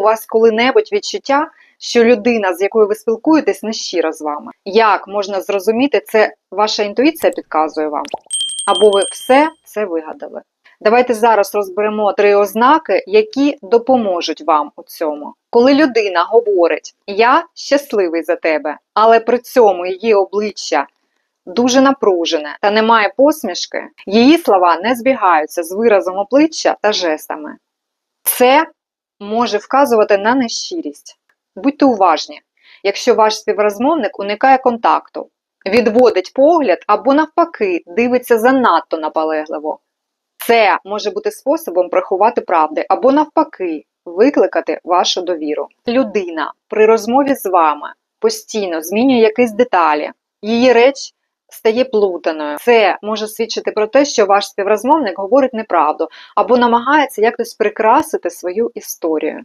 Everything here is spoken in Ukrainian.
у вас коли-небудь відчуття, що людина, з якою ви спілкуєтесь, не щира з вами? Як можна зрозуміти, це ваша інтуїція підказує вам? Або ви все це вигадали? Давайте зараз розберемо три ознаки, які допоможуть вам у цьому. Коли людина говорить Я щасливий за тебе, але при цьому її обличчя дуже напружене та немає посмішки, її слова не збігаються з виразом обличчя та жестами. Це може вказувати на нещирість. Будьте уважні, якщо ваш співрозмовник уникає контакту, відводить погляд або навпаки дивиться занадто наполегливо. Це може бути способом приховати правди або навпаки викликати вашу довіру. Людина при розмові з вами постійно змінює якісь деталі, її реч стає плутаною. Це може свідчити про те, що ваш співрозмовник говорить неправду або намагається якось прикрасити свою історію.